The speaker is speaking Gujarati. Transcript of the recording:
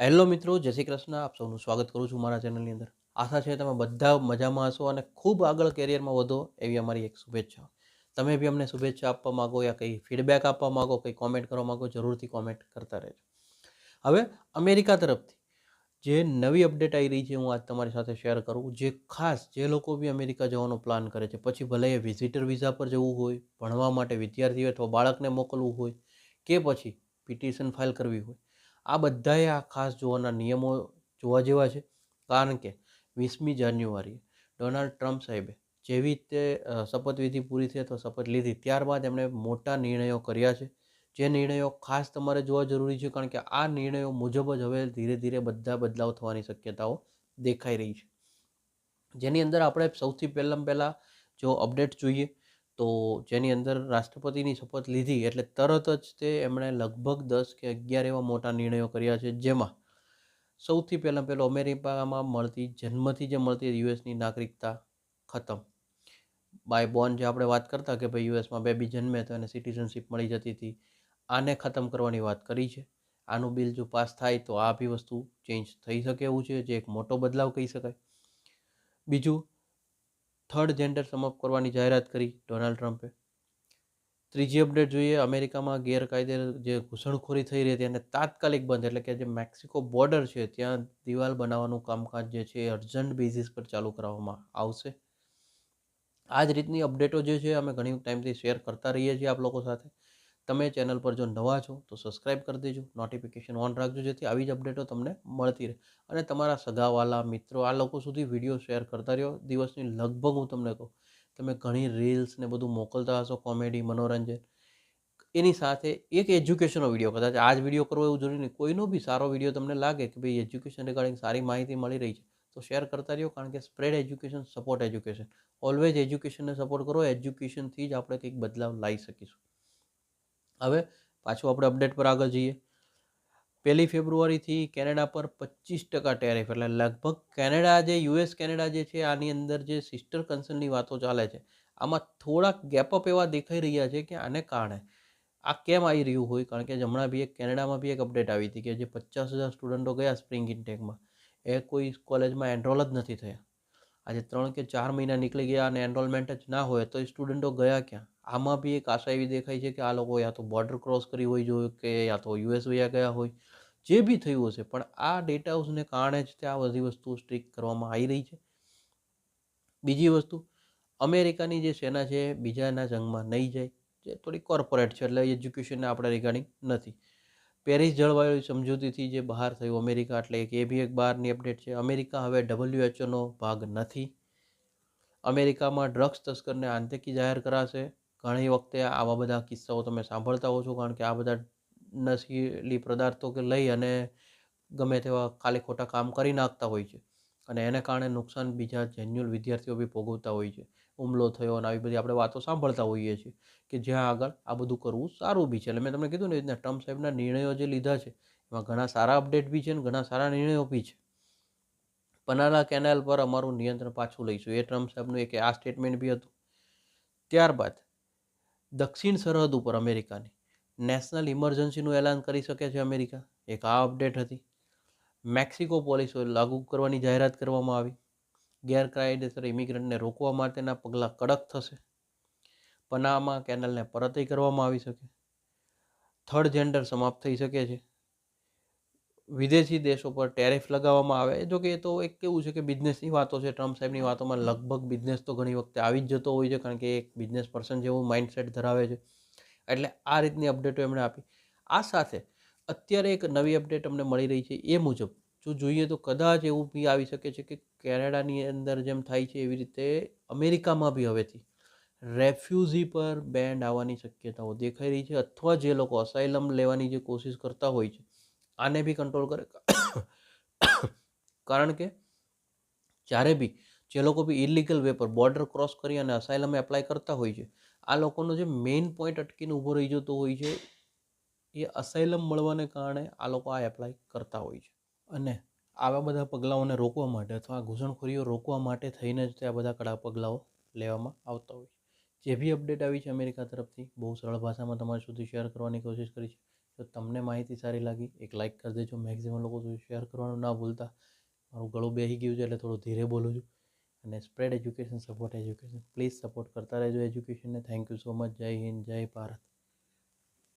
હેલો મિત્રો, જય શ્રી કૃષ્ણ. આપ સૌનું સ્વાગત કરું છું મારા ચેનલની અંદર. આશા છે તમે બધા મજામાં હશો અને ખૂબ આગળ કેરિયરમાં વધો એવી અમારી એક શુભેચ્છા. તમે બી અમને શુભેચ્છા આપવા માગો યા કંઈ ફીડબેક આપવા માગો, કંઈ કોમેન્ટ કરવા માગો, જરૂરથી કોમેન્ટ કરતા રહેજો. હવે અમેરિકા તરફથી જે નવી અપડેટ આવી રહી છે હું આજ તમારી સાથે શેર કરું. જે ખાસ જે લોકો બી અમેરિકા જવાનો પ્લાન કરે છે, પછી ભલે એ વિઝિટર વિઝા પર જવું હોય, ભણવા માટે વિદ્યાર્થીઓ અથવા બાળકને મોકલવું હોય કે પછી પિટિશન ફાઇલ કરવી હોય આ બધાએ આ ખાસ જોવાના નિયમો જોવા જેવા છે. કારણ કે વીસમી જાન્યુઆરીએ ડોનાલ્ડ ટ્રમ્પ સાહેબે જેવી રીતે શપથવિધિ પૂરી થઈ અથવા શપથ લીધી ત્યારબાદ એમણે મોટા નિર્ણયો કર્યા છે. જે નિર્ણયો ખાસ તમારે જોવા જરૂરી છે કારણ કે આ નિર્ણયો મુજબ જ હવે ધીરે ધીરે બધા બદલાવ થવાની શક્યતાઓ દેખાઈ રહી છે. જેની અંદર આપણે સૌથી પહેલાં પહેલાં જો અપડેટ જોઈએ તો જેની અંદર રાષ્ટ્રપતિની શપથ લીધી એટલે તરત જ તે એમણે લગભગ દસ કે અગિયાર એવા મોટા નિર્ણયો કર્યા છે, જેમાં સૌથી પહેલાં પહેલો અમેરિકામાં મળતી જન્મથી જે મળતી યુએસની નાગરિકતા ખતમ. બાય બોર્ન જે આપણે વાત કરતા કે ભાઈ યુએસમાં બેબી જન્મે તો એને સિટીઝનશીપ મળી જતી હતી, આને ખતમ કરવાની વાત કરી છે. આનું બિલ જો પાસ થાય તો આ બી વસ્તુ ચેન્જ થઈ શકે એવું છે, જે એક મોટો બદલાવ કહી શકાય. બીજું થર્ડ જેન્ડર સમાપ્ત કરવાની જાહેરાત કરી ડોનાલ્ડ ટ્રમ્પે ત્રીજી અપડેટ જોઈએ, અમેરિકામાં ગેરકાયદે જે ઘૂસણખોરી થઈ રહી હતી અને તાત્કાલિક બંધ, એટલે કે જે મેક્સિકો બોર્ડર છે, ત્યાં દિવાલ બનાવવાનું કામકાજ જે છે એ અર્જન્ટ બેઝિસ પર ચાલુ કરવામાં આવશે. આ જ રીતની અપડેટો જે છે, અમે ઘણી ટાઈમથી શેર કરતા રહીએ છીએ આપ લોકો સાથે. તમે ચેનલ પર જો નવા છો, તો સબસ્ક્રાઇબ કરી દેજો નોટિફિકેશન ઓન રાખજો, જેથી આવી જ અપડેટો તમને મળતી રહે. અને તમારા સગાવાલા, મિત્રો, આ લોકો સુધી વીડિયો શેર કરતા રહ્યો. દિવસની લગભગ હું તમને કહું, તમે ઘણી રીલ્સ ને બધું મોકલતા હશો કોમેડી મનોરંજન. એની સાથે એક એજ્યુકેશનનો વીડિયો કદાચ આ જ વીડિયો કરવો એવું જરૂરી નહીં. કોઈનો બી સારો વીડિયો તમને લાગે કે ભાઈ એજ્યુકેશન રિગાર્ડિંગ સારી માહિતી મળી રહી છે, તો શેર કરતા રહ્યો, કારણ કે spread education support education always એજ્યુકેશનને support કરો એજ્યુકેશનથી જ આપણે કંઈક બદલાવ લાવી શકીશું. હવે પાછું આપણે અપડેટ પર આગળ જઈએ. પહેલી ફેબ્રુઆરીથી કેનેડા પર પચીસ ટકા ટેરિફ એટલે લગભગ કેનેડા જે યુએસ કેનેડા જે છે, આની અંદર જે સિસ્ટર કન્સર્નની વાતો ચાલે છે, આમાં થોડાક ગેપઅપ એવા દેખાઈ રહ્યા છે કે આને કારણે. આ કેમ આવી રહ્યું હોય? કારણ કે હમણાં બી એક કેનેડામાં બી એક અપડેટ આવી હતી કે જે પચાસ હજાર સ્ટુડન્ટો ગયા સ્પ્રિંગ ઇન્ટેકમાં એ કોઈ કોલેજમાં એનરોલ જ નથી થયા. આજે ત્રણ કે ચાર મહિના નીકળી ગયા અને એનરોલમેન્ટ જ ના હોય તો એ સ્ટુડન્ટો ગયા ક્યાં? આમાં બી એક આશા એવી દેખાય છે કે આ લોકો યા તો બોર્ડર ક્રોસ કરી હોય જોઈએ કે યા તો યુએસ વયા ગયા હોય, જે બી થયું હશે. પણ આ ડેટા હાઉસને કારણે જ તે આ બધી વસ્તુ સ્ટ્રીક કરવામાં આવી રહી છે. બીજી વસ્તુ, અમેરિકાની જે સેના છે બીજાના જંગમાં નહીં જાય. જે થોડી કોર્પોરેટ છે, એટલે એજ્યુકેશનને આપણે રિગાર્ડિંગ નથી. પેરિસ જળવાયુ સમજૂતીથી જે બહાર થયું, અમેરિકા એટલે એક, એ બી એક બહારની અપડેટ છે. અમેરિકા હવે ડબલ્યુએચઓનો ભાગ નથી. અમેરિકામાં ડ્રગ્સ તસ્કરને આંતકી જાહેર કરાશે. ઘણી વખતે આવા બધા કિસ્સાઓ તમે સાંભળતા હો છો, કારણ કે આ બધા નશીલી પદાર્થો કે લઈ અને ગમે તેવા ખાલી ખોટા કામ કરી નાખતા હોય છે. અને એને કારણે નુકસાન બીજા જેન્યુઅલ વિદ્યાર્થીઓ બી ભોગવતા હોય છે. હુમલો થયો અને આવી બધી આપણે વાતો સાંભળતા હોઈએ છીએ કે જ્યાં આગળ આ બધું કરવું સારું બી છે. એટલે મેં તમને કીધું ને એ રીતના ટ્રમ્પ સાહેબના નિર્ણયો જે લીધા છે, એમાં ઘણા સારા અપડેટ બી છે અને ઘણા સારા નિર્ણયો બી છે. પનાલા કેનાલ પર અમારું નિયંત્રણ પાછું લઈશું. એ ટ્રમ્પ સાહેબનું એક આ સ્ટેટમેન્ટ બી હતું. ત્યારબાદ દક્ષિણ સરહદ ઉપર અમેરિકાની નેશનલ ઇમરજન્સીનું એલાન કરી શકે છે અમેરિકા. એક આ અપડેટ હતી. મેક્સિકો પોલીસો લાગુ કરવાની જાહેરાત કરવામાં આવી. ગેરકાયદેસર ઇમિગ્રન્ટને રોકવા માટેના પગલાં કડક થશે. પનામા કેનલને પરતય કરવામાં આવી શકે. થર્ડ જેન્ડર સમાપ્ત થઈ શકે છે. વિદેશી દેશો પર ટેરિફ લગાવવામાં આવે. જો કે એ તો એક કેવું છે કે બિઝનેસની વાતો છે. ટ્રમ્પ સાહેબની વાતોમાં લગભગ બિઝનેસ તો ઘણી વખતે આવી જ જતો હોય છે, કારણ કે એક બિઝનેસ પર્સન જેવું માઇન્ડસેટ ધરાવે છે. એટલે આ રીતની અપડેટો એમણે આપી. આ સાથે અત્યારે એક નવી અપડેટ અમને મળી રહી છે એ મુજબ. જો જોઈએ તો કદાચ એવું બી આવી શકે છે કે કેનેડાની અંદર જેમ થાય છે એવી રીતે અમેરિકામાં બી હવેથી રેફ્યુઝી પર બેન્ડ આવવાની શક્યતાઓ દેખાઈ રહી છે અથવા જે લોકો અસાઇલમ લેવાની જે કોશિશ કરતા હોય છે, આને બી કંટ્રોલ કરે. કારણ કે જ્યારે બી જે લોકો બી ઇલીગલ વે પર બોર્ડર ક્રોસ કરી અને અસાઇલમ એપ્લાય કરતા હોય છે, આ લોકોનો જે મેઇન પોઈન્ટ અટકીને ઊભો રહી જતો હોય છે એ અસાઇલમ મળવાને કારણે આ લોકો આ એપ્લાય કરતા હોય છે. અને આવા બધા પગલાઓને રોકવા માટે અથવા ઘૂસણખોરીઓ રોકવા માટે થઈને જ તે આ બધા કડા પગલાઓ લેવામાં આવતા હોય છે. જે બી અપડેટ આવી છે અમેરિકા તરફથી, બહુ સરળ ભાષામાં તમારી સુધી શેર કરવાની કોશિશ કરી છે. જો તમને માહિતી સારી લાગી, એક લાઇક કરી દેજો. મેક્સિમમ લોકો સુધી શેર કરવાનું ના ભૂલતા. મારું ગળું બેસી ગયું છે એટલે થોડું ધીરે બોલું છું. અને spread education support education please support કરતા રહેજો એજ્યુકેશનને thank you so much Jai Hind, Jai Bharat.